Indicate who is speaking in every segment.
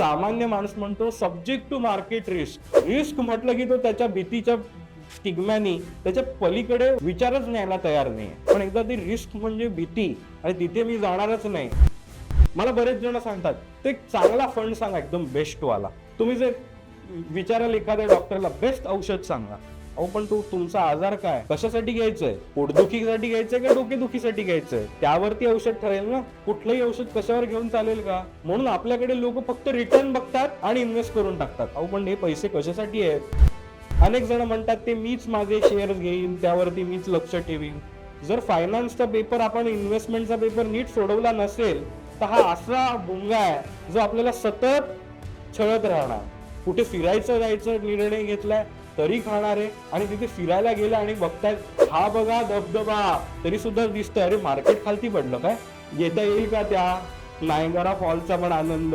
Speaker 1: सामान्य माणूस म्हणतो subject to market risk risk म्हटलं की तो त्याच्या भीतीच्या स्टिग्म्यानी त्याच्या पलीकडे विचारच न्यायला तयार नाही पण एकदा ती रिस्क म्हणजे भीती आणि तिथे मी जाणारच नाही. मला बरेच जण सांगतात ते एक चांगला फंड सांगा एकदम बेस्ट वाला. तुम्ही जे विचाराल एखाद्या डॉक्टरला बेस्ट औषध सांगा. अहो पण तो तुमचा आजार काय? कशासाठी घ्यायचंय? पोटदुखीसाठी घ्यायचंय का डोकेदुखीसाठी घ्यायचंय? त्यावरती औषध ठरेल ना? कुठलंही औषध कशावर घेऊन चालेल का? म्हणून आपल्याकडे लोक फक्त रिटर्न बघतात आणि इन्व्हेस्ट करून टाकतात. अहो पण हे पैसे कशासाठी आहेत? अनेक जण म्हणतात ते मीच माझे शेअर घेईन त्यावरती मीच लक्ष ठेवीन. जर फायनान्सचा पेपर आपण इन्व्हेस्टमेंटचा पेपर नीट सोडवला नसेल तर हा असा भुंगा आहे जो आपल्याला सतत छळत राहणार. कुठे फिरायचं जायचं निर्णय घेतलाय तरी खाणार आहे आणि तिथे फिरायला गेला आणि बघतायत हा बघा धबधबा. तरी सुद्धा दिसतंय. अरे मार्केट खालती पडलं काय? येता येईल का त्या? नायगरा फॉलचा पण आनंद.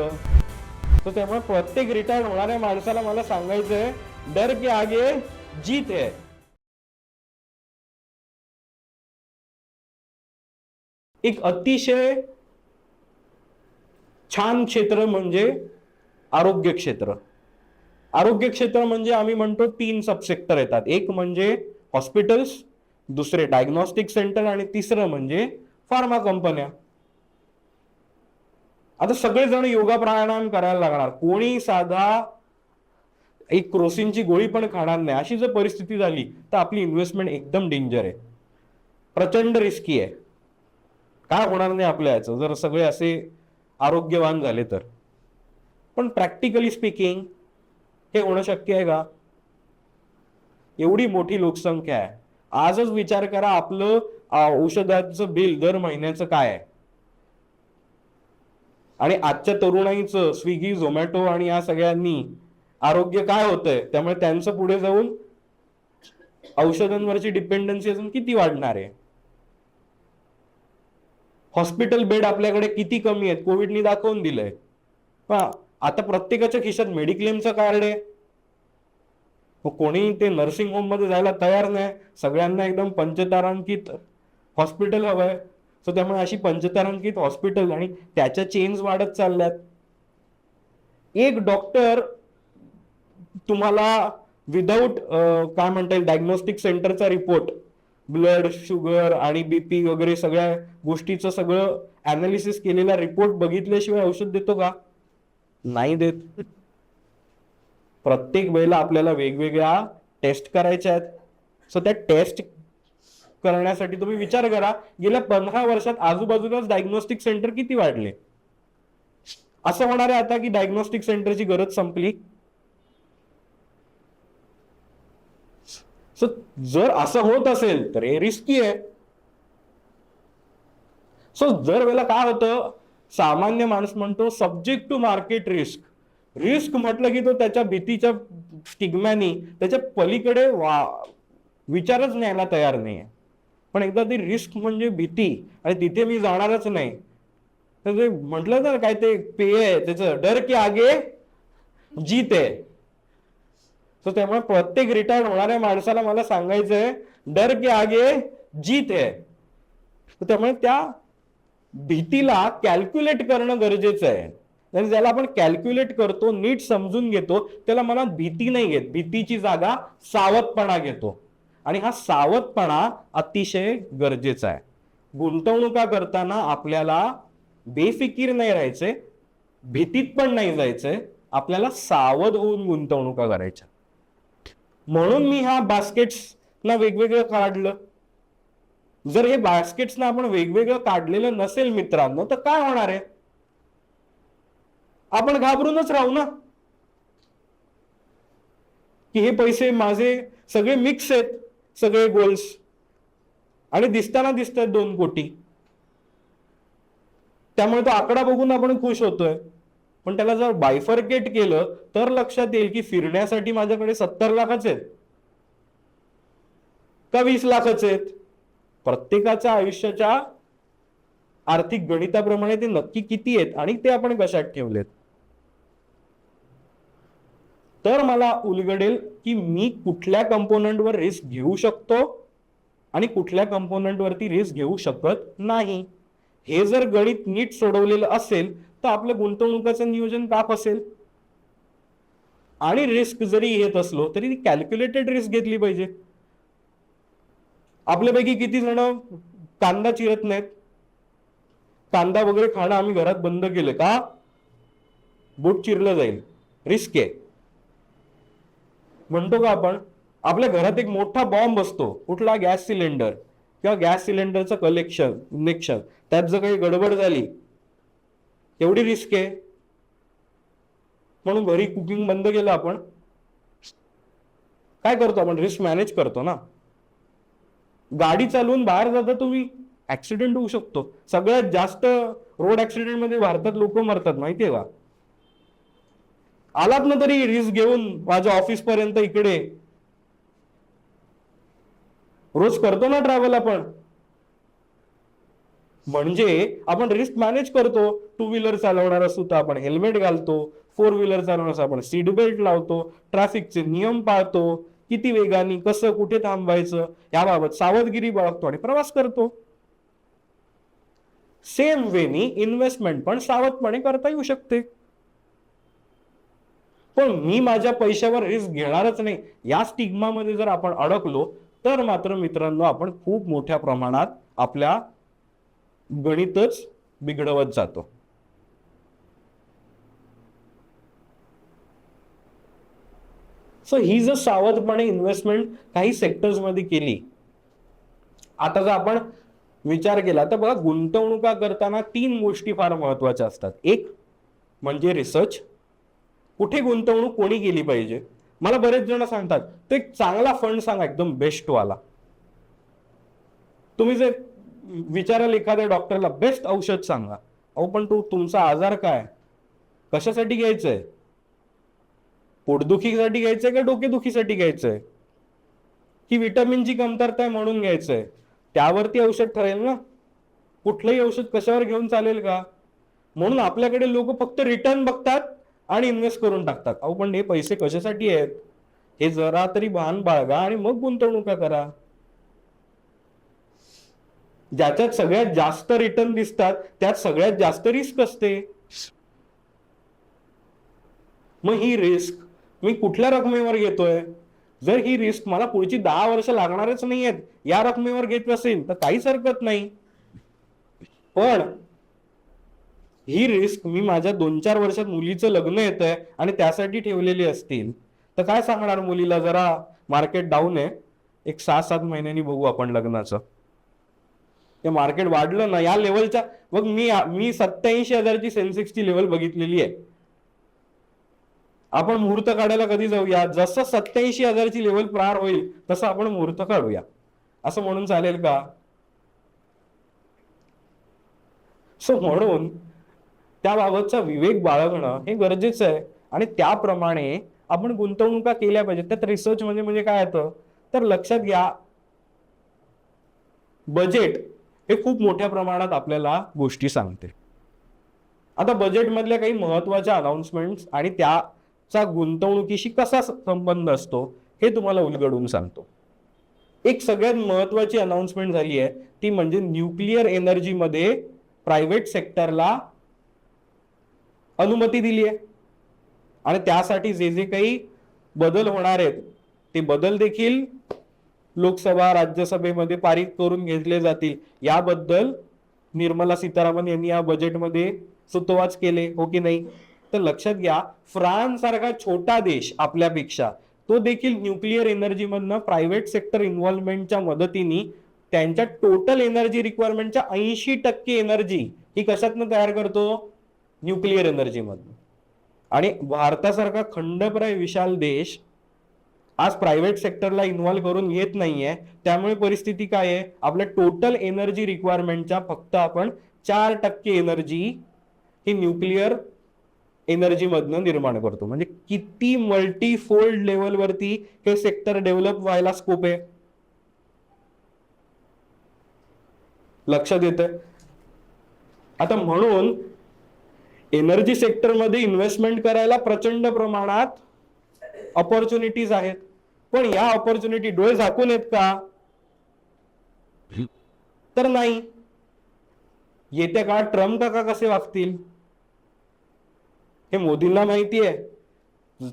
Speaker 1: तर त्यामुळे प्रत्येक रिटायर होणाऱ्या माणसाला मला सांगायचंय डर के आगे जीत आहे एक अतिशय छान क्षेत्र म्हणजे आरोग्य क्षेत्र. आरोग्य क्षेत्र म्हणजे आम्ही म्हणतो तीन सबसेक्टर येतात. एक म्हणजे हॉस्पिटल्स दुसरे डायग्नॉस्टिक सेंटर आणि तिसरं म्हणजे फार्मा कंपन्या आता सगळेजण योगा प्राणायाम करायला लागणार. कोणी साधा एक क्रोसिनची गोळी पण खाणार नाही. अशी जर परिस्थिती झाली तर आपली इन्व्हेस्टमेंट एकदम डेंजर आहे. प्रचंड रिस्की आहे. काय होणार नाही आपल्या याचं. जर सगळे असे आरोग्यवान झाले तर. पण प्रॅक्टिकली स्पीकिंग हे होणं शक्य आहे का? एवढी मोठी लोकसंख्या आहे. आजच विचार करा आपलं औषधाचं बिल दर महिन्याचं काय आहे. आणि आजच्या तरुणाईचं स्विगी झोमॅटो आणि या सगळ्यांनी आरोग्य काय होतंय? त्यामुळे त्यांचं पुढे जाऊन औषधांवरची डिपेंडन्सी अजून किती वाढणार आहे? हॉस्पिटल बेड आपल्याकडे किती कमी आहेत? कोविडनी दाखवून दिलंय. आता प्रत्येकाच्या खिशात मेडिक्लेमचं कार्ड आहे. हो, कोणी ते नर्सिंग होममध्ये जायला तयार नाही. सगळ्यांना एकदम पंचतारांकित हॉस्पिटल हवंय. सो त्यामुळे अशी पंचतारांकित हॉस्पिटल आणि त्याच्या चेन्स वाढत चालल्यात. एक डॉक्टर तुम्हाला विदाऊट काय म्हणता येईल डायग्नोस्टिक सेंटरचा रिपोर्ट ब्लड शुगर आणि बीपी वगैरे सगळ्या गोष्टीचं सगळं अनालिसिस केलेला रिपोर्ट बघितल्याशिवाय औषध देतो का? नाही देत. प्रत्येक वेळेला आपल्याला वेगवेगळ्या टेस्ट करायच्या आहेत. सो त्या टेस्ट करण्यासाठी तुम्ही विचार करा. गेल्या पंधरा वर्षात आजूबाजूलाच डायग्नोस्टिक सेंटर किती वाढले? असं होणार आहे आता की डायग्नोस्टिक सेंटरची गरज संपली? सो जर असं होत असेल तर हे रिस्की आहे. सो जर वेळेला काय होतं? सामान्य माणूस म्हणतो subject to market risk risk म्हटलं की तो त्याच्या भीतीच्या स्टिग्म्यानी त्याच्या पलीकडे वा विचारच न्यायला तयार नाही आहे पण एकदा ती रिस्क म्हणजे भीती आणि तिथे मी जाणारच नाही. तर ते म्हटलं ना काय ते पेय आहे त्याचं डर की आगे जीत आहे. तर त्यामुळे प्रत्येक रिटायर्ड होणाऱ्या माणसाला मला सांगायचंय डर के आगे जीत आहे. तर त्यामुळे त्या भीतीला कॅल्क्युलेट करणं गरजेचं आहे. आणि ज्याला आपण कॅल्क्युलेट करतो नीट समजून घेतो त्याला मनात भीती नाही घेत भीतीची जागा सावधपणा घेतो. आणि हा सावधपणा अतिशय गरजेचा आहे. गुंतवणुका करताना आपल्याला बेफिकीर नाही राहायचे भीतीत पण नाही जायचंय आपल्याला सावध होऊन गुंतवणुका करायच्या. म्हणून मी ह्या बास्केट्सना वेगवेगळं काढलं. जर हे बास्केट्सना आपण वेगवेगळं काढलेलं नसेल मित्रांनो तर काय होणार आहे? आपण घाबरूनच राहू ना. की हे पैसे माझे सगळे मिक्स आहेत सगळे गोल्स आणि दिसताना दिसत आहेत दोन कोटी. त्यामुळे तो आकडा बघून आपण खुश होतोय. पण त्याला जर बायफर्केट केलं तर लक्षात येईल की फिरण्यासाठी माझ्याकडे सत्तर लाखच आहेत. का वीस लाखच आहेत? प्रत्येकाच्या आयुष्याच्या आर्थिक गणिताप्रमाणे ते नक्की किती आहेत आणि ते आपण कशात ठेवलेत? तर मला उलगडेल की मी कुठल्या कंपोनंटवर रिस्क घेऊ शकतो आणि कुठल्या कंपोनंटवरती रिस्क घेऊ शकत नाही. हे जर गणित नीट सोडवलेलं असेल तर आपलं गुंतवणुकाचं नियोजन का असेल आणि रिस्क जरी येत असलो तरी ती कॅल्क्युलेटेड रिस्क घेतली पाहिजे. आपल्यापैकी किती जण कांदा चिरत नाहीत? कांदा वगैरे खाणं आम्ही घरात बंद केलं का? बोट चिरलं जाईल. रिस्क आहे. म्हणतो का आपण आपल्या घरात एक मोठा बॉम्ब असतो. कुठला? गॅस सिलेंडर किंवा गॅस सिलेंडरचं कलेक्शन कनेक्शन त्यात जर काही गडबड झाली एवढी रिस्क आहे. म्हणून घरी कुकिंग बंद केलं आपण. काय करतो आपण? रिस्क मॅनेज करतो ना. गाडी चालवून बाहेर जाता तुम्ही ऍक्सिडेंट होऊ शकतो. सगळ्यात जास्त रोड ऍक्सिडेंटमध्ये भारतात लोक मरतात माहितीये का? आलात ना तरी रिस्क घेऊन माझ्या ऑफिस पर्यंत इकडे. रोज करतो ना ट्रॅव्हल आपण. म्हणजे आपण रिस्क मॅनेज करतो. टू व्हीलर चालवणार असू तर आपण हेल्मेट घालतो. फोर व्हीलर चालवणार असू आपण सीट बेल्ट लावतो. ट्रॅफिकचे नियम पाळतो. किती वेगाने कसं कुठे थांबायचं याबाबत सावधगिरी बाळगतो आणि प्रवास करतो. सेम वेनी इन्व्हेस्टमेंट पण सावधपणे करता येऊ शकते. पण मी माझ्या पैशावर रिस्क घेणारच नाही. या स्टिग्मामध्ये जर आपण अडकलो तर मात्र मित्रांनो आपण खूप मोठ्या प्रमाणात आपल्या गणितच बिघडवत जातो. सो ही जर सावधपणे इन्व्हेस्टमेंट काही सेक्टर्समध्ये केली आता जर आपण विचार केला तर बघा गुंतवणुका करताना तीन गोष्टी फार महत्त्वाच्या असतात. एक म्हणजे रिसर्च कुठे गुंतवणूक कोणी केली पाहिजे? मला बरेच जण सांगतात तो एक चांगला फंड सांगा एकदम बेस्ट वाला. तुम्ही जर विचाराल एखाद्या डॉक्टरला बेस्ट औषध सांगा. अहो पण तो तुमचा आजार काय? कशासाठी घ्यायचंय? पोटदुखीसाठी घ्यायचंय का डोकेदुखीसाठी घ्यायचंय? की विटामिनची कमतरता आहे म्हणून घ्यायचंय? त्यावरती औषध ठरेल ना? कुठलंही औषध कशावर घेऊन चालेल का? म्हणून आपल्याकडे लोक फक्त रिटर्न बघतात आणि इन्व्हेस्ट करून टाकतात. अहो पण हे पैसे कशासाठी आहेत? हे जरा तरी भान बाळगा आणि मग गुंतवणुका करा. ज्याच्यात सगळ्यात जास्त रिटर्न दिसतात त्यात सगळ्यात जास्त रिस्क असते. मग ही रिस्क मी कुठल्या रकमेवर घेतोय? जर ही रिस्क मला पुढची दहा वर्ष लागणारच नाही आहेत या रकमेवर घेत असेल तर काहीच हरकत नाही. पण ही रिस्क मी माझ्या दोन चार वर्षात मुलीचं लग्न येत आहे आणि त्यासाठी ठेवलेली असतील. तर काय सांगणार मुलीला जरा? मार्केट डाऊन आहे. एक सहा सात महिन्यांनी बघू आपण लग्नाचं. ते मार्केट वाढलं ना या लेवलच्या मग मी मी सत्याऐंशी हजारची सेन्सेक्सची लेवल बघितलेली आहे. आपण मुहूर्त काढायला कधी जाऊया? जसं सत्याऐंशी हजारची लेवल पार होईल तसं आपण मुहूर्त काढूया. असं म्हणून चालेल का? सो म्हणून त्याबाबतचा विवेक बाळगणं हे गरजेचं आहे. आणि त्याप्रमाणे आपण गुंतवणुका केल्या पाहिजेत. त्यात रिसर्च म्हणजे म्हणजे काय येतं? तर लक्षात घ्या बजेट हे खूप मोठ्या प्रमाणात आपल्याला गोष्टी सांगते. आता बजेटमधल्या काही महत्त्वाच्या अनाउन्समेंट आणि त्या चा गुंतवणुकीशी कसा संबंध असतो हे तुम्हाला उलगडून सांगतो. एक सगळ्यात महत्वाची अनाउन्समेंट झाली आहे ती म्हणजे न्यूक्लिअर एनर्जीमध्ये प्रायव्हेट सेक्टरला अनुमती दिली आहे. आणि त्यासाठी जे जे काही बदल होणार आहेत ते बदल देखील लोकसभा राज्यसभेमध्ये पारित करून घेतले जातील. याबद्दल निर्मला सीतारामन यांनी या बजेटमध्ये सुतोवाच केले हो की नाही? तर लक्षात घ्या फ्रान्स सारखा छोटा देश आपल्यापेक्षा तो देखील न्यूक्लिअर एनर्जीमधनं प्रायव्हेट सेक्टर इन्व्हॉल्वमेंटच्या मदतीने त्यांच्या टोटल एनर्जी रिक्वायरमेंटच्या ऐंशी टक्के एनर्जी ही कशातनं तयार करतो? न्यूक्लिअर एनर्जीमधनं आणि भारतासारखा खंडप्राय विशाल देश आज प्रायव्हेट सेक्टरला इन्व्हॉल्व्ह करून घेत नाहीये. त्यामुळे परिस्थिती काय आहे? आपल्या टोटल एनर्जी रिक्वायरमेंटच्या फक्त आपण चार टक्के एनर्जी ही न्यूक्लिअर एनर्जीमधनं निर्माण करतो. म्हणजे किती मल्टी फोल्ड लेवलवरती हे सेक्टर डेव्हलप व्हायला स्कोप आहे? लक्षात येत आता म्हणून एनर्जी सेक्टरमध्ये इन्व्हेस्टमेंट करायला प्रचंड प्रमाणात ऑपॉर्च्युनिटीज आहेत. पण या ऑपॉर्च्युनिटी डोळे झाकून आहेत का? तर नाही. येत्या काळात ट्रम्प काका कसे वागतील? हे मोदींना माहिती आहे.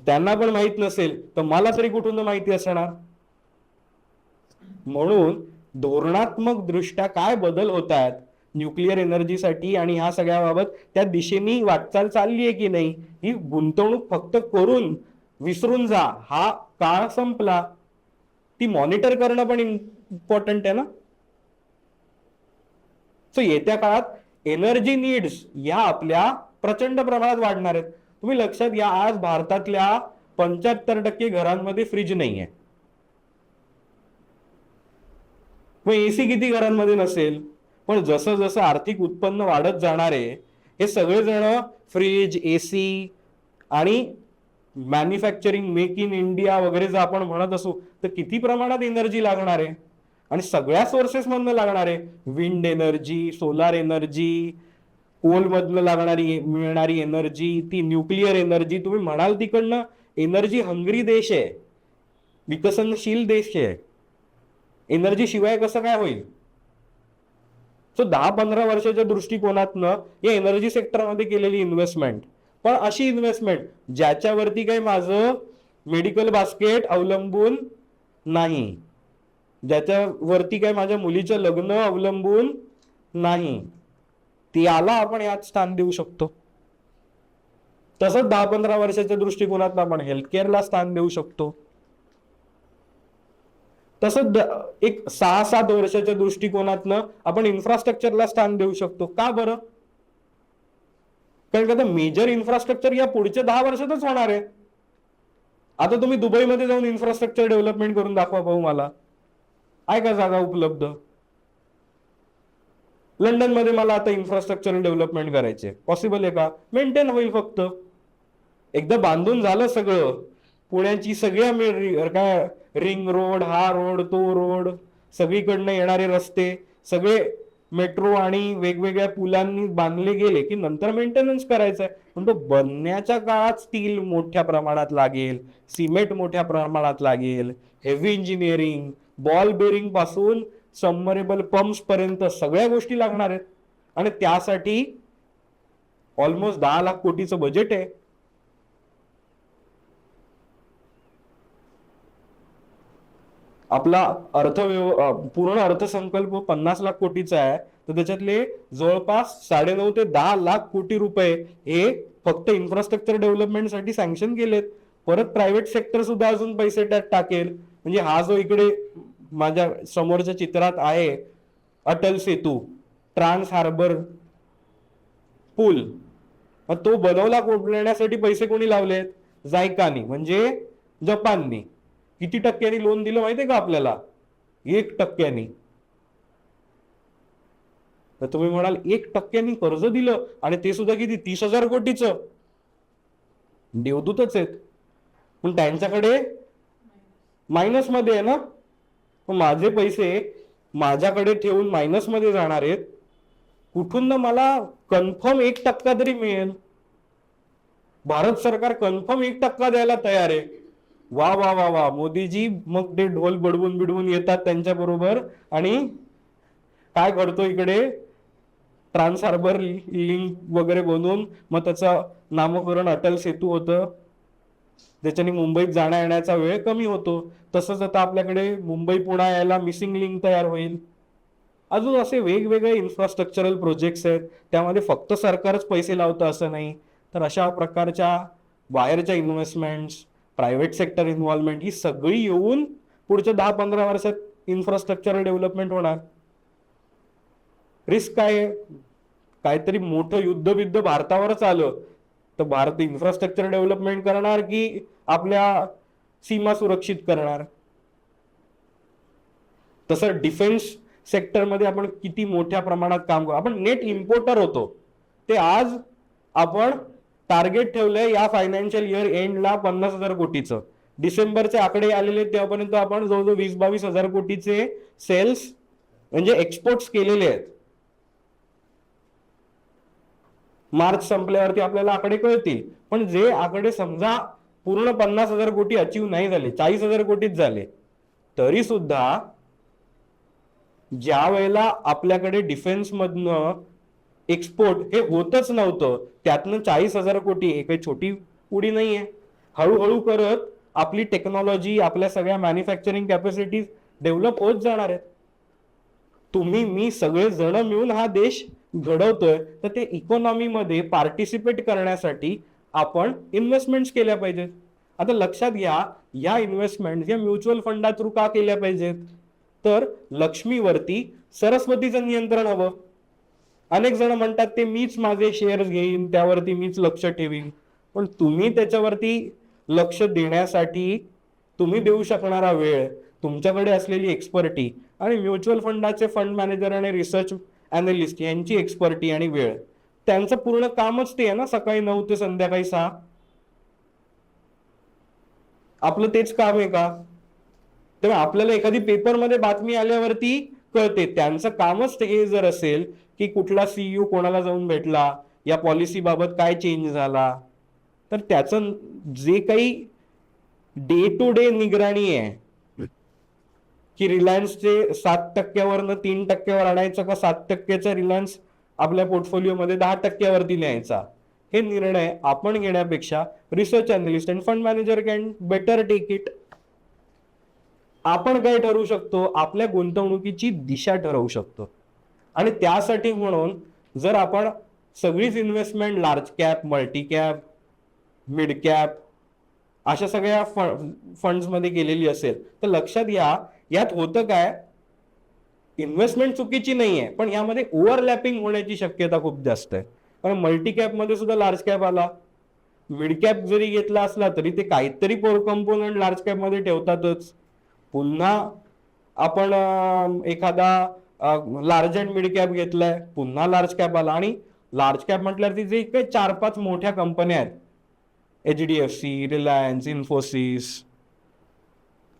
Speaker 1: त्यांना पण माहीत नसेल तर मला तरी कुठून माहिती असणार? म्हणून धोरणात्मक दृष्ट्या काय बदल होत आहेत न्यूक्लिअर एनर्जीसाठी आणि ह्या सगळ्याबाबत त्या दिशेने वाटचाल चालली आहे की नाही ही गुंतवणूक फक्त करून विसरून जा. हा काळ संपला. ती मॉनिटर करणं पण इम्पॉर्टंट आहे ना? सो येत्या काळात एनर्जी नीड्स या आपल्या प्रचंड प्रमाणात वाढणार आहेत. तुम्ही लक्षात घ्या आज भारतातल्या पंच्याहत्तर टक्के घरांमध्ये फ्रीज नाही आहे मग एसी किती घरांमध्ये नसेल? पण जसं जसं आर्थिक उत्पन्न वाढत जाणार आहे हे सगळेजण फ्रीज एसी आणि मॅन्युफॅक्चरिंग मेक इन इंडिया वगैरे जर आपण म्हणत असू तर किती प्रमाणात एनर्जी लागणार आहे? आणि सगळ्या सोर्सेसमधनं लागणार आहे. Wind energy solar energy coal मधनं लागणारी मिळणारी एनर्जी ती न्यूक्लिअर एनर्जी तुम्ही म्हणाल तिकडनं एनर्जी हंगरी देश आहे. विकसनशील देश आहे. एनर्जी शिवाय कसं काय होईल? सो दहा पंधरा वर्षाच्या दृष्टिकोनातनं या एनर्जी सेक्टरमध्ये केलेली इन्व्हेस्टमेंट पण अशी इन्व्हेस्टमेंट ज्याच्यावरती काही माझं मेडिकल बास्केट अवलंबून नाही. ज्याच्यावरती काय माझ्या मुलीचं लग्न अवलंबून नाही. याला आपण यात स्थान देऊ शकतो. तसंच दहा पंधरा वर्षाच्या दृष्टिकोनात आपण हेल्थकेअरला स्थान देऊ शकतो. तसंच एक सहा सात वर्षाच्या दृष्टिकोनातनं आपण इन्फ्रास्ट्रक्चरला स्थान देऊ शकतो. का बरं? कारण का मेजर इन्फ्रास्ट्रक्चर या पुढच्या दहा वर्षातच होणार आहे. आता तुम्ही दुबईमध्ये जाऊन इन्फ्रास्ट्रक्चर डेव्हलपमेंट करून दाखवा पाहू मला. आहे का जागा उपलब्ध? लंडनमध्ये मला आता इन्फ्रास्ट्रक्चर डेव्हलपमेंट करायचे पॉसिबल आहे का? मेंटेन होईल फक्त. एकदा बांधून झालं सगळं. पुण्याची सगळ्या काय रिंग रोड हा रोड तो रोड सगळीकडनं येणारे रस्ते सगळे मेट्रो आणि वेगवेगळ्या पुलांनी बांधले गेले की नंतर मेंटेनन्स करायचा आहे पण तो बनण्याच्या काळात स्टील मोठ्या प्रमाणात लागेल सिमेंट मोठ्या प्रमाणात लागेल हेवी इंजिनिअरिंग बॉल बेरिंगपासून सबमरेबल पंप्स पर्यंत सगळ्या गोष्टी लागणार आहेत. आणि त्यासाठी ऑलमोस्ट दहा लाख कोटीचं बजेट आहे. आपला अर्थव्यव पूर्ण अर्थसंकल्प पन्नास लाख कोटीचा आहे. तर त्याच्यातले जवळपास साडेनऊ ते दहा लाख कोटी रुपये हे फक्त इन्फ्रास्ट्रक्चर डेव्हलपमेंटसाठी सँक्शन केलेत. परत प्रायव्हेट सेक्टर सुद्धा अजून पैसे त्यात टाकेल. म्हणजे हा जो इकडे माझ्या समोरच्या चित्रात आहे अटल सेतू ट्रान्स हार्बर पूल मग तो बनवला कोणण्यासाठी पैसे कोणी लावलेत? जायकानी म्हणजे जपाननी. किती टक्क्यांनी लोन दिलं माहितीये का आपल्याला? एक टक्क्यांनी. तर तुम्ही म्हणाल एक टक्क्यांनी कर्ज दिलं आणि ते सुद्धा किती? तीस हजार कोटीचं. देवदूतच आहेत. पण त्यांच्याकडे मायनसमध्ये आहे ना? माझे पैसे माझ्याकडे ठेवून मायनसमध्ये जाणार आहेत. कुठून ना मला कन्फर्म एक टक्का तरी मिळेल. भारत सरकार कन्फर्म एक टक्का द्यायला तयार आहे. वा वा वा वा. मोदीजी मग ते ढोल बडवून बिडवून येतात त्यांच्या बरोबर. आणि काय करतो इकडे? ट्रान्स हार्बर लिंक वगैरे बनवून मग त्याचं नामकरण अटल सेतू होतं. ज्याच्याने मुंबईत जाण्या येण्याचा वेळ कमी होतो तसंच आता आपल्याकडे मुंबई पुणा यायला मिसिंग लिंक तयार होईल. अजून असे वेगवेगळे इन्फ्रास्ट्रक्चरल प्रोजेक्ट्स आहेत त्यामध्ये फक्त सरकारच पैसे लावतं असं नाही. तर अशा प्रकारच्या बाहेरच्या इन्व्हेस्टमेंट्स प्रायव्हेट सेक्टर इन्व्हॉल्वमेंट ही सगळी येऊन पुढच्या दहा पंधरा वर्षात इन्फ्रास्ट्रक्चर डेव्हलपमेंट होणार. रिस्क काय काहीतरी मोठं युद्ध बिद्ध भारतावरच आलं. तर भारत इन्फ्रास्ट्रक्चर डेव्हलपमेंट करणार की आपल्या सीमा सुरक्षित करणार? तसं डिफेन्स सेक्टरमध्ये आपण किती मोठ्या प्रमाणात काम करू? आपण नेट इम्पोर्टर होतो. ते आज आपण टार्गेट ठेवलंय या फायनान्शियल इयर एंडला पन्नास हजार कोटीचं. डिसेंबरचे आकडे आलेले आहेत तेव्हापर्यंत आपण जवळजवळ वीस बावीस हजार कोटीचे सेल्स म्हणजे एक्सपोर्ट्स केलेले आहेत. मार्च संपल्यावरती आपल्याला आकडे कळतील. पण जे आकडे समजा पूर्ण पन्नास हजार कोटी अचीव नाही झाले चाळीस हजार कोटीच झाले तरी सुद्धा ज्या वेळेला आपल्याकडे डिफेन्समधनं एक्सपोर्ट हे होतच नव्हतं त्यातनं चाळीस हजार कोटी हे काही छोटी उडी नाहीये. हळूहळू करत आपली टेक्नॉलॉजी आपल्या सगळ्या मॅन्युफॅक्चरिंग कॅपॅसिटीज डेव्हलप होत जाणार आहेत. तुम्ही मी सगळे जण मिळून हा देश घडवतोय तर ते इकॉनॉमीमध्ये पार्टिसिपेट करण्यासाठी आपण इन्व्हेस्टमेंट्स केल्या पाहिजेत. आता लक्षात घ्या या इन्व्हेस्टमेंट या म्युच्युअल फंडा थ्रू का केल्या पाहिजेत? तर लक्ष्मीवरती सरस्वतीचं नियंत्रण हवं. अनेक जण म्हणतात ते मीच माझे शेअर्स घेईन त्यावरती मीच लक्ष ठेवीन. पण तुम्ही त्याच्यावरती लक्ष देण्यासाठी तुम्ही देऊ शकणारा वेळ तुमच्याकडे असलेली एक्सपर्टी आणि म्युच्युअल फंडाचे फंड मॅनेजर आणि रिसर्च अनालिस्ट यांची एक्सपर्टी आणि वेळ. त्यांचं पूर्ण कामच ते आहे ना सकाळी नऊ ते संध्याकाळी सहा. आपलं तेच काम आहे का? तेव्हा आपल्याला एखादी पेपरमध्ये बातमी आल्यावरती कळते. त्यांचं कामच ते हे जर असेल की कुठला सीईओ कोणाला जाऊन भेटला या पॉलिसी बाबत काय चेंज झाला तर त्याचं जे काही डे टू डे निगराणी आहे की रिलायन्सचे सात टक्क्यावरनं तीन टक्क्यावर आणायचं का सात टक्क्याचा रिलायन्स आपल्या पोर्टफोलिओमध्ये दहा टक्क्यावरती न्यायचा? हे निर्णय आपण घेण्यापेक्षा research analyst and fund manager can better take it आपण काय ठरवू शकतो? आपल्या गुंतवणुकीची दिशा ठरवू शकतो. आणि त्यासाठी म्हणून जर आपण सगळीच investment large cap multi cap mid cap अशा सगळ्या फंड्समध्ये केलेली असेल तर लक्षात घ्या यात होतं काय? इन्व्हेस्टमेंट चुकीची नाही आहे पण यामध्ये ओव्हरलॅपिंग होण्याची शक्यता खूप जास्त आहे. कारण मल्टी कॅपमध्ये सुद्धा लार्ज कॅप आला. मिड कॅप जरी घेतला असला तरी ते काहीतरी पोर कंपोनंट लार्ज कॅपमध्ये ठेवतातच. पुन्हा आपण एखादा लार्ज अँड मिड कॅप घेतलाय पुन्हा लार्ज कॅप आला. आणि लार्ज कॅप म्हटल्यावरती जे काही चार पाच मोठ्या कंपन्या आहेत. H D F C Reliance Infosys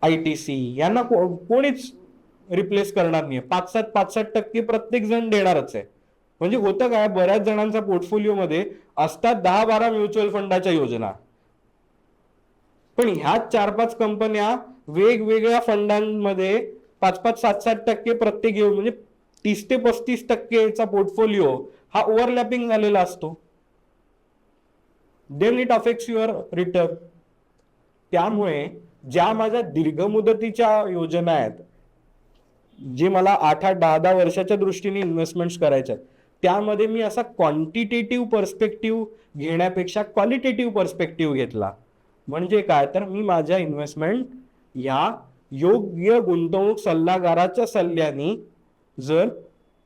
Speaker 1: I T C यांना कोणीच रिप्लेस करणार नाही पाच सात पाच सात टक्के प्रत्येक जण देणारच आहे. म्हणजे होतं काय बऱ्याच जणांच्या पोर्टफोलिओमध्ये असतात दहा बारा म्युच्युअल फंडाच्या योजना. पण ह्याच चार पाच कंपन्या वेगवेगळ्या फंडांमध्ये पाच पाच सात सात टक्के प्रत्येक येऊन म्हणजे तीस ते पस्तीस टक्केचा पोर्टफोलिओ हा ओव्हरलॅपिंग झालेला असतो. Then it affects your return त्यामुळे ज्या माझ्या दीर्घ मुदतीच्या योजना आहेत जे मला आठ आठ दहा दहा वर्षाच्या दृष्टीने इन्व्हेस्टमेंट्स करायच्या आहेत त्यामध्ये मी असा क्वांटिटेटिव्ह पर्स्पेक्टिव्ह घेण्यापेक्षा क्वालिटेटिव्ह पर्स्पेक्टिव्ह घेतला. म्हणजे काय? तर मी माझ्या इन्व्हेस्टमेंट या योग्य गुंतवणूक सल्लागाराच्या सल्ल्याने जर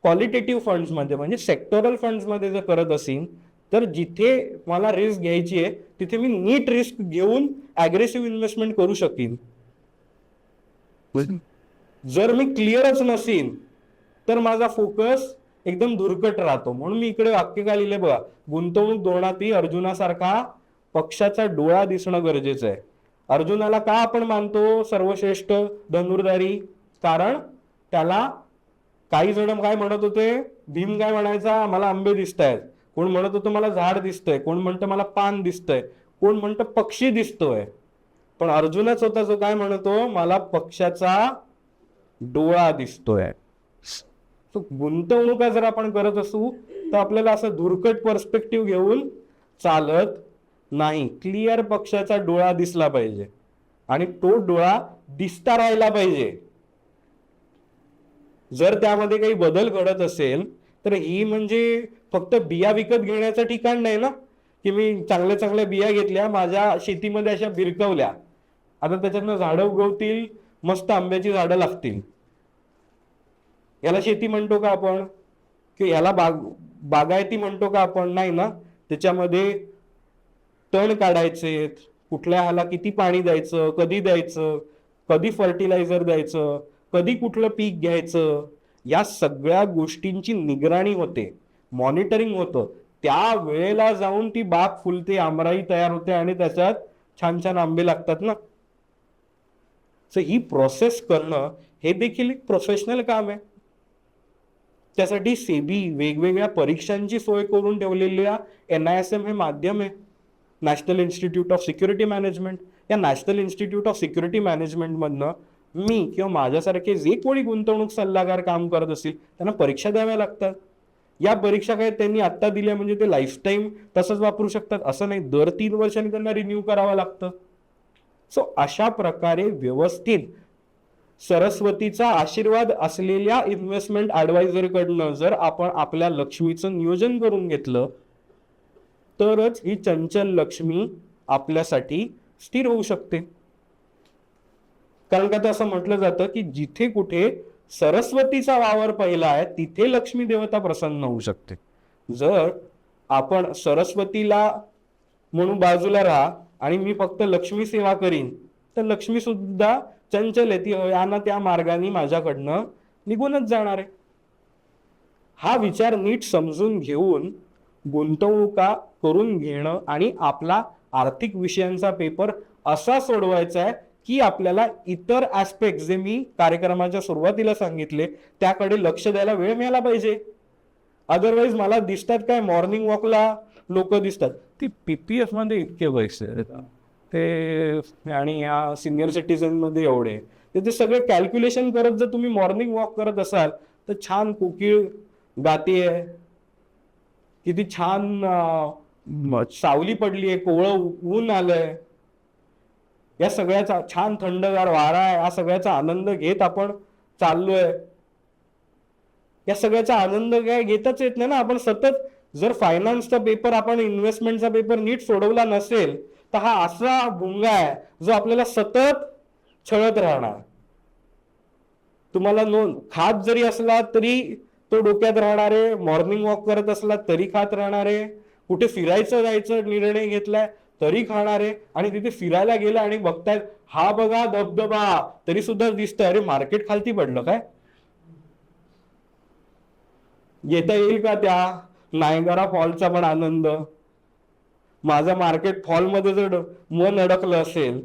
Speaker 1: क्वालिटेटिव्ह फंड्समध्ये म्हणजे सेक्टोरल फंड्समध्ये जर करत असेल तर जिथे मला रिस्क घ्यायची आहे तिथे मी नीट रिस्क घेऊन अग्रेसिव्ह इन्व्हेस्टमेंट करू शकेन. जर मी क्लिअरच नसेन तर माझा फोकस एकदम धुरकट राहतो. म्हणून मी इकडे वाक्य काय लिहिले बघा? गुंतवणूक धोरणातही अर्जुनासारखा पक्षाचा डोळा दिसणं गरजेचं आहे. अर्जुनाला का आपण मानतो? सर्वश्रेष्ठ धनुर्धारी. कारण त्याला काही जण काय म्हणत होते? भीम काय म्हणायचा? मला आंबे दिसत आहेत कोण म्हणत होतं मला झाड दिसतंय. कोण म्हणतं मला पान दिसतंय. कोण म्हणतं पक्षी दिसतोय. पण अर्जुनच होता जो काय म्हणतो मला पक्षाचा डोळा दिसतोय. गुंतवणुका जर आपण करत असू तर आपल्याला असं धुरकट पर्स्पेक्टिव्ह घेऊन चालत नाही. क्लिअर पक्षाचा डोळा दिसला पाहिजे. आणि तो डोळा दिसता राहिला पाहिजे. जर त्यामध्ये काही बदल घडत असेल तर ही म्हणजे फक्त बिया विकत घेण्याचं ठिकाण नाही ना? की मी चांगल्या चांगल्या बिया घेतल्या माझ्या शेतीमध्ये अशा बिरकवल्या. आता त्याच्यातनं झाडं उगवतील मस्त आंब्याची झाडं लागतील. याला शेती म्हणतो का आपण? की याला बाग बागायती म्हणतो का आपण? नाही ना? त्याच्यामध्ये तण काढायचे कुठल्या ह्याला किती पाणी द्यायचं कधी द्यायचं कधी फर्टिलायझर द्यायचं कधी कुठलं पीक घ्यायचं या सगळ्या गोष्टींची निगराणी होते. मॉनिटरिंग होतं. त्या वेळेला जाऊन ती बाग फुलते आमराई तयार होते आणि त्याच्यात छान छान आंबे लागतात ना. सो ही प्रोसेस करणं हे देखील एक प्रोफेशनल काम आहे. त्यासाठी सेबी वेगवेगळ्या परीक्षांची सोय करून ठेवलेल्या एन आय एस एम हे माध्यम आहे. National institute of security management या नॅशनल इन्स्टिट्यूट ऑफ सिक्युरिटी मॅनेजमेंटमधनं मी किंवा माझ्यासारखे जे कोणी गुंतवणूक सल्लागार काम करत असतील त्यांना परीक्षा द्याव्या लागतात. या परीक्षा काय त्यांनी आत्ता दिल्या म्हणजे ते लाईफ टाईम तसंच वापरू शकतात. असं नाही दर तीन वर्षांनी त्यांना रिन्यू करावं लागतं. सो अशा प्रकारे व्यवस्थित सरस्वतीचा आशीर्वाद असलेल्या इन्व्हेस्टमेंट कडनं जर आपण आपल्या लक्ष्मीचं नियोजन करून घेतलं तरच ही चंचल लक्ष्मी आपल्यासाठी स्थिर होऊ शकते. कारण का तर असं म्हटलं जातं की जिथे कुठे सरस्वतीचा वावर पहिला आहे तिथे लक्ष्मी देवता प्रसन्न होऊ शकते. जर आपण सरस्वतीला म्हणून बाजूला राहा आणि मी फक्त लक्ष्मी सेवा करीन तर लक्ष्मी सुद्धा चंचल आहे ती याना त्या मार्गाने माझ्याकडनं निघूनच जाणार आहे. हा विचार नीट समजून घेऊन गुंतवणुका करून घेणं आणि आपला आर्थिक विषयांचा पेपर असा सोडवायचा आहे की आपल्याला इतर ऍस्पेक्ट जे मी कार्यक्रमाच्या सुरुवातीला सांगितले त्याकडे लक्ष द्यायला वेळ मिळाला पाहिजे. अदरवाईज मला दिसतात काय मॉर्निंग वॉकला लोक दिसतात. ती पीपीएफमध्ये इतके पैसे ते आणि या सिनियर सिटीजनमध्ये एवढे. ते सगळे कॅल्क्युलेशन करत जर तुम्ही मॉर्निंग वॉक करत असाल तर छान कोकिळ गातीये किती छान सावली पडली आहे कोवळं ऊन आलंय. या सगळ्याचा छान थंडगार वारा आहे या सगळ्याचा आनंद घेत आपण चाललोय. या सगळ्याचा आनंद काय घेताच येत नाही ना. आपण सतत जर फायनान्सचा पेपर आपण इन्व्हेस्टमेंटचा पेपर नीट सोडवला नसेल तर हा असा भुंगा आहे जो आपल्याला सतत छळत राहणार. तुम्हाला नोंद खात जरी असला तरी तो डोक्यात राहणार आहे मॉर्निंग वॉक करत असला तरी खात राहणार आहे कुठे फिरायचं जायचं निर्णय घेतलाय तरी खाणार आहे आणि तिथे फिरायला गेला आणि बघतायत हा बघा धबधबा. तरी सुद्धा दिसतंय अरे मार्केट खालती पडलं काय? येता येईल का त्या? नायगरा फॉलचा पण आनंद. माझा मार्केट फॉलमध्ये जर मन अडकलं असेल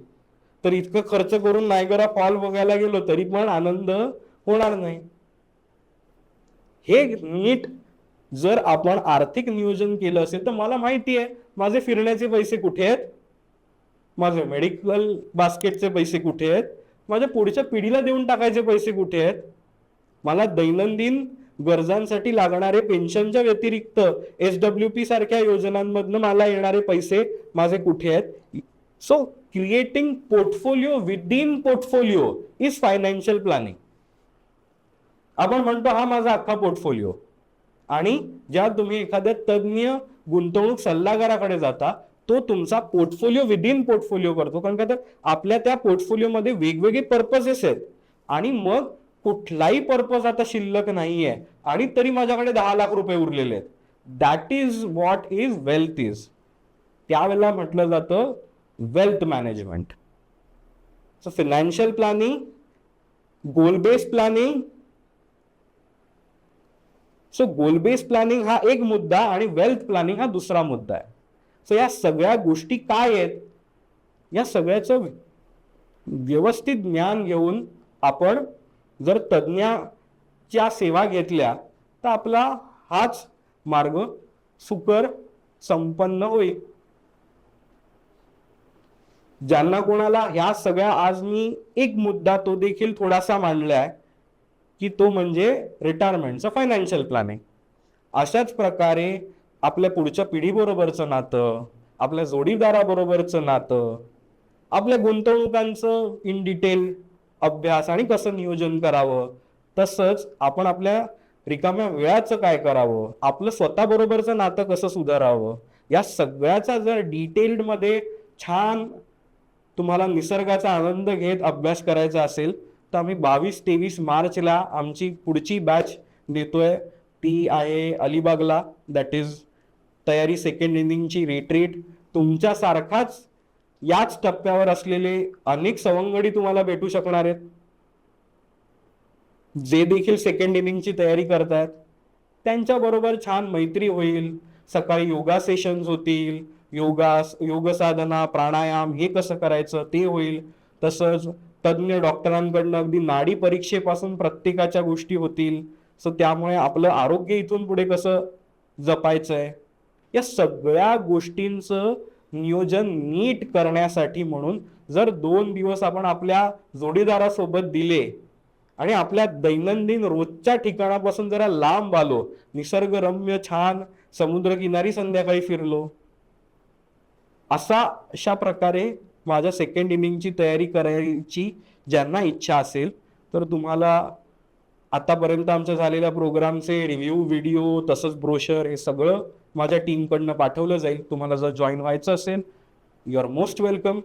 Speaker 1: तर इतकं खर्च करून नायगरा फॉल बघायला गेलो तरी पण आनंद होणार नाही. हे नीट जर आपण आर्थिक नियोजन केलं असेल तर मला माहिती आहे माझे फिरण्याचे पैसे कुठे आहेत? माझे मेडिकल बास्केटचे पैसे कुठे आहेत? माझ्या पुढच्या पिढीला देऊन टाकायचे पैसे कुठे आहेत? मला दैनंदिन गरजांसाठी लागणारे पेन्शनच्या व्यतिरिक्त एस डब्ल्यू पी सारख्या योजनांमधनं मला येणारे पैसे माझे कुठे आहेत? So creating portfolio within portfolio is financial planning आपण म्हणतो हा माझा अख्खा पोर्टफोलिओ आणि ज्या तुम्ही एखाद्या तज्ज्ञ गुंतवणूक सल्लागाराकडे जाता तो तुमचा पोर्टफोलिओ विदिन पोर्टफोलिओ करतो. कारण का तर आपल्या त्या पोर्टफोलिओमध्ये वेगवेगळे पर्पजेस आहेत. आणि मग कुठलाही पर्पज आता शिल्लक नाहीये आणि तरी माझ्याकडे दहा लाख रुपये उरलेले आहेत. That is what is wealth is त्यावेळेला म्हटलं जातं wealth management so financial planning goal based planning so goal base planning हा एक मुद्दा आणि वेल्थ प्लॅनिंग हा दुसरा मुद्दा आहे. सो या सगळ्या गोष्टी काय आहेत? या सगळ्याचं व्यवस्थित ज्ञान घेऊन आपण जर तज्ज्ञाच्या सेवा घेतल्या तर आपला हाच मार्ग सुकर संपन्न होईल. ज्यांना कोणाला ह्या सगळ्या आज मी एक मुद्दा तो देखील थोडासा मांडला आहे की तो म्हणजे रिटायरमेंटचं फायनान्शियल प्लॅनिंग अशाच प्रकारे आपल्या पुढच्या पिढीबरोबरचं नातं आपल्या जोडीदाराबरोबरचं नातं आपल्या गुंतवणुकांचं इन डिटेल अभ्यास आणि कसं नियोजन करावं तसंच आपण आपल्या रिकाम्या वेळाचं काय करावं आपलं स्वतःबरोबरचं नातं कसं सुधारावं या सगळ्याचा जर डिटेल्डमध्ये छान तुम्हाला निसर्गाचा आनंद घेत अभ्यास करायचा असेल तर आम्ही बावीस तेवीस मार्चला आमची पुढची बॅच देतोय. ती आहे अलिबागला. दॅट इज तयारी सेकंड इनिंगची रिट्रीट तुमच्यासारखाच याच टप्प्यावर असलेले अनेक सवंगडी तुम्हाला भेटू शकणार आहेत. जे देखील सेकंड इनिंगची तयारी करतायत त्यांच्याबरोबर छान मैत्री होईल. सकाळी योगा सेशन्स होतील. योगा योग साधना प्राणायाम हे कसं करायचं ते होईल. तसंच तज्ज्ञ डॉक्टरांकडनं अगदी नाडी परीक्षेपासून प्रत्येकाच्या गोष्टी होतील. सो त्यामुळे आपलं आरोग्य इथून पुढे कसं जपायचंय? या सगळ्या गोष्टींचं नियोजन नीट करण्यासाठी म्हणून जर दोन दिवस आपण आपल्या जोडीदारासोबत दिले आणि आपल्या दैनंदिन रोजच्या ठिकाणापासून जरा लांब आलो निसर्गरम्य छान समुद्रकिनारी संध्याकाळी फिरलो असा अशा प्रकारे माझ्या सेकंड इनिंगची तयारी करायची ज्यांना इच्छा असेल तर तुम्हाला आतापर्यंत आमच्या झालेल्या प्रोग्रामचे रिव्ह्यू व्हिडिओ तसंच ब्रोशर हे सगळं माझ्या टीमकडनं पाठवलं जाईल. तुम्हाला जर जॉईन व्हायचं असेल यू आर मोस्ट वेलकम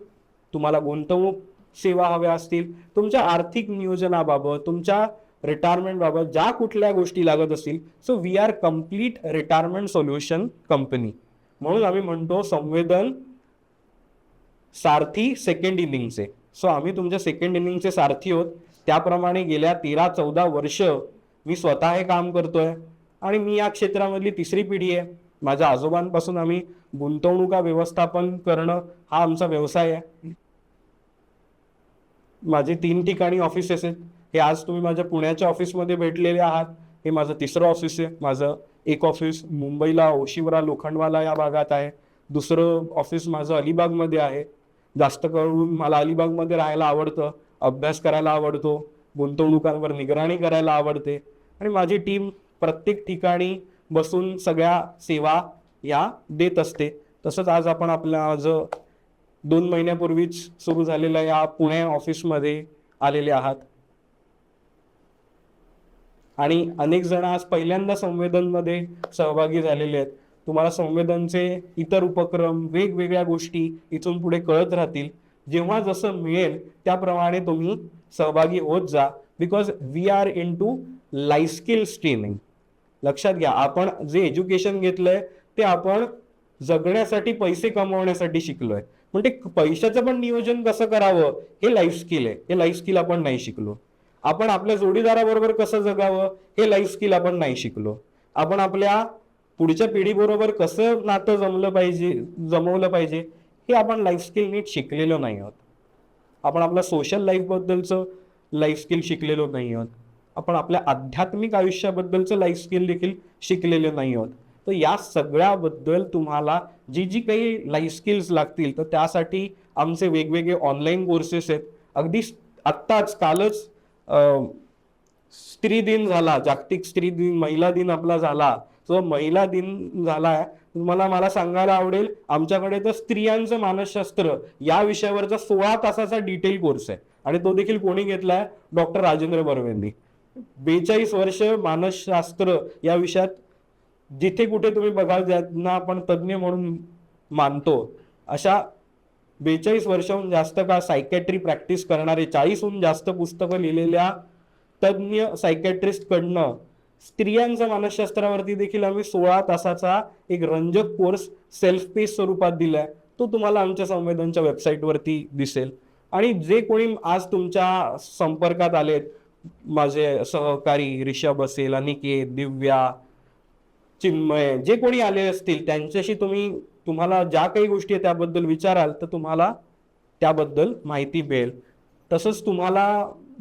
Speaker 1: तुम्हाला गुंतवणूक सेवा हव्या असतील. तुमच्या आर्थिक नियोजनाबाबत तुमच्या रिटायरमेंटबाबत ज्या कुठल्या गोष्टी लागत असतील so we are complete retirement solution company म्हणून आम्ही म्हणतो संवेदन सारथी सेकंड इनिंगचे सो आम्ही तुमच्या सेकंड इनिंगचे सारथी आहोत. त्याप्रमाणे गेल्या तेरा चौदा वर्ष मी स्वतः हे काम करतोय. आणि मी या क्षेत्रामधली तिसरी पिढी आहे. माझ्या आजोबांपासून आम्ही गुंतवणुका व्यवस्थापन करणं हा आमचा व्यवसाय आहे. माझे तीन ठिकाणी ऑफिसेस आहेत. हे आज तुम्ही माझ्या पुण्याच्या ऑफिसमध्ये भेटलेले आहात. हे माझं तिसरं ऑफिस आहे. माझं एक ऑफिस मुंबईला ओशिवरा लोखंडवाला या भागात आहे. दुसरं ऑफिस माझं अलिबागमध्ये आहे. जास्त करून मला अलिबागमध्ये राहायला आवडतं अभ्यास करायला आवडतो गुंतवणुकांवर निगराणी करायला आवडते आणि माझी टीम प्रत्येक ठिकाणी बसून सगळ्या सेवा या देत असते. तसंच आज आपण आपल्या आज दोन महिन्यापूर्वीच सुरू झालेल्या या पुणे ऑफिसमध्ये आलेले आहात. आणि अनेक जण आज पहिल्यांदा संवेदनमध्ये सहभागी झालेले आहेत. तुम्हाला संवेदनचे इतर उपक्रम वेगवेगळ्या गोष्टी इथून पुढे कळत राहतील. जेव्हा जसं मिळेल त्याप्रमाणे तुम्ही सहभागी होत जा. Because we are into life skill training लक्षात घ्या आपण जे एज्युकेशन घेतलंय ते आपण जगण्यासाठी पैसे कमवण्यासाठी शिकलोय. पण ते पैशाचं पण नियोजन कसं करावं? हे लाईफ स्किल आहे. हे लाईफ स्किल आपण नाही शिकलो. आपण आपल्या जोडीदाराबरोबर कसं जगावं? हे लाईफ स्किल आपण नाही शिकलो. आपण आपल्या पुढच्या पिढीबरोबर कसं नातं जमलं पाहिजे जमवलं पाहिजे हे आपण लाईफ स्किल नीट शिकलेलो नाही आहोत. आपण आपल्या सोशल लाईफबद्दलचं लाईफ स्किल शिकलेलो नाही आहोत. आपण आपल्या आध्यात्मिक आयुष्याबद्दलचं लाईफ स्किल देखील शिकलेलो नाही आहोत. तर या सगळ्याबद्दल तुम्हाला जी जी काही लाईफ स्किल्स लागतील तर त्यासाठी आमचे वेगवेगळे ऑनलाईन कोर्सेस आहेत. अगदी आत्ताच कालच स्त्री दिन झाला जागतिक स्त्री दिन महिला दिन आपला झाला. जो महिला दिन झाला आहे तुम्हाला मला सांगायला आवडेल आमच्याकडे तर स्त्रियांचं मानसशास्त्र या विषयावरचा सोळा तासाचा डिटेल कोर्स आहे. आणि तो देखील कोणी घेतलाय? डॉक्टर राजेंद्र बर्वेंनी. बेचाळीस वर्ष मानसशास्त्र या विषयात जिथे कुठे तुम्ही बघाल ज्यांना आपण तज्ज्ञ म्हणून मानतो अशा बेचाळीस वर्षाहून जास्त का सायकॅट्री प्रॅक्टिस करणारे चाळीसहून जास्त पुस्तकं लिहिलेल्या तज्ज्ञ सायकॅट्रिस्टकडनं स्त्रियांचा स्त्रियांच्या मानसशास्त्रावरती देखील आम्ही सोळा तासाचा एक रंजक कोर्स सेल्फ पेस स्वरूपात दिलाय. तो तुम्हाला आमच्या संवेदनच्या वेबसाईटवरती दिसेल. आणि जे कोणी आज तुमच्या संपर्कात आलेत माझे सहकारी रिषभ असेल अनिकेत दिव्या चिन्मय जे कोणी आले असतील त्यांच्याशी तुम्ही तुम्हाला ज्या काही गोष्टी आहेत त्याबद्दल विचाराल तर तुम्हाला त्याबद्दल माहिती मिळेल. तसंच तुम्हाला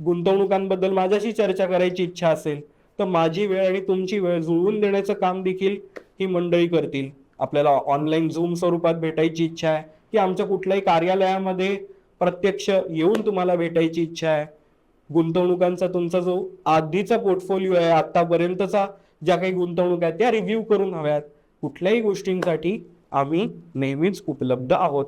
Speaker 1: गुंतवणुकांबद्दल माझ्याशी चर्चा करायची इच्छा असेल तर माझी वेळ आणि तुमची वेळ जुळवून देण्याचं काम देखील ही मंडळी करतील. आपल्याला ऑनलाईन झूम स्वरूपात भेटायची इच्छा आहे. की आमच्या कुठल्याही कार्यालयामध्ये प्रत्यक्ष येऊन तुम्हाला भेटायची इच्छा आहे. गुंतवणुकांचा तुमचा जो आधीचा पोर्टफोलिओ आहे आतापर्यंतचा ज्या काही गुंतवणूक आहेत त्या रिव्ह्यू करून हव्यात. कुठल्याही गोष्टींसाठी आम्ही नेहमीच उपलब्ध आहोत.